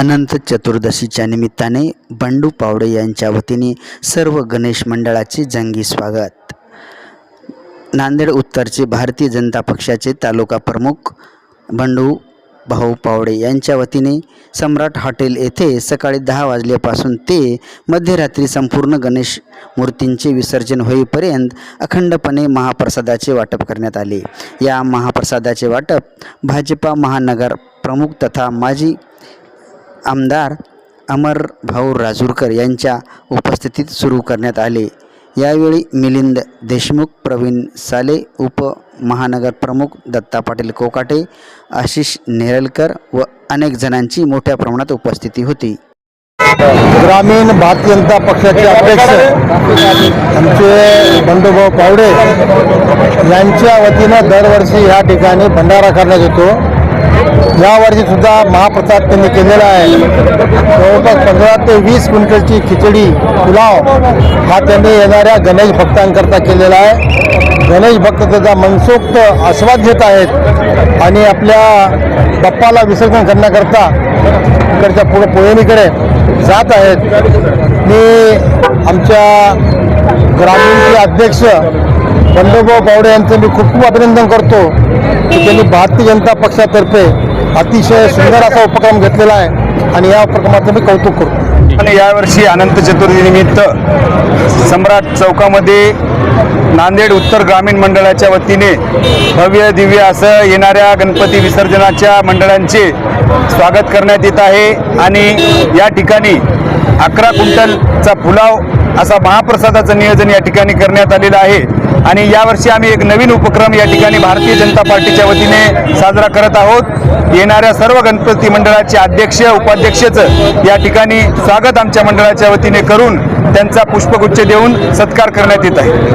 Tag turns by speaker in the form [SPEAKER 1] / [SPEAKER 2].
[SPEAKER 1] अनंत चतुर्दशीच्या निमित्ताने बंडू पावडे यांच्या वतीने सर्व गणेश मंडळाचे जंगी स्वागत. नांदेड उत्तरचे भारतीय जनता पक्षाचे तालुका प्रमुख बंडू भाऊ पावडे यांच्या वतीने सम्राट हॉटेल येथे सकाळी दहा वाजल्यापासून ते मध्यरात्री संपूर्ण गणेश मूर्तींचे विसर्जन होईपर्यंत अखंडपणे महाप्रसादाचे वाटप करण्यात आले. या महाप्रसादाचे वाटप भाजपा महानगर प्रमुख तथा माजी आमदार अमर भाऊ राजूरकर यांच्या उपस्थितीत सुरू करण्यात आले. यावेळी मिलिंद देशमुख प्रवीण साले उपमहानगर प्रमुख दत्ता पाटील कोकाटे आशिष नेरलकर व अनेक जणांची मोठ्या प्रमाणात उपस्थिती होती.
[SPEAKER 2] ग्रामीण भारतीय जनता पक्षाचे अध्यक्ष आमचे बंडूभाऊ पावडे यांच्या वतीनं दरवर्षी या ठिकाणी भंडारा करण्यात येतो. यावर्षी सुद्धा महाप्रसाद त्यांनी केलेला आहे. जवळपास पंधरा ते वीस क्विंटलची खिचडी पुलाव हा त्यांनी येणाऱ्या गणेश भक्तांकरता केलेला आहे. गणेश भक्त त्याचा मनसोक्त आस्वाद घेत आहेत आणि आपल्या बाप्पाला विसर्जन करण्याकरता इकडच्या पुढे पोयनीकडे जात आहेत. मी आमच्या ग्रामीणचे अध्यक्ष बंडोभाऊ बावडे यांचं मी खूप खूप अभिनंदन करतो. की त्यांनी भारतीय जनता पक्षातर्फे अतिशय सुंदर असा उपक्रम घेतलेला आहे आणि या उपक्रमाचं मी कौतुक करतो.
[SPEAKER 3] आणि यावर्षी अनंत चतुर्थीनिमित्त सम्राट चौकामध्ये नांदेड उत्तर ग्रामीण मंडळाच्या वतीने भव्य दिव्य असं येणाऱ्या गणपती विसर्जनाच्या मंडळांचे स्वागत करण्यात येत आहे. आणि या ठिकाणी अकरा क्विंटलचा पुलाव असा महाप्रसादाचं नियोजन या ठिकाणी करण्यात आलेलं आहे. आणि यावर्षी आम्ही एक नवीन उपक्रम या ठिकाणी भारतीय जनता पार्टीच्या वतीने साजरा करत आहोत. येणाऱ्या सर्व गणपती मंडळाचे अध्यक्ष उपाध्यक्षचं या ठिकाणी स्वागत आमच्या मंडळाच्या वतीने करून त्यांचा पुष्पगुच्छ देऊन सत्कार करण्यात येत आहे.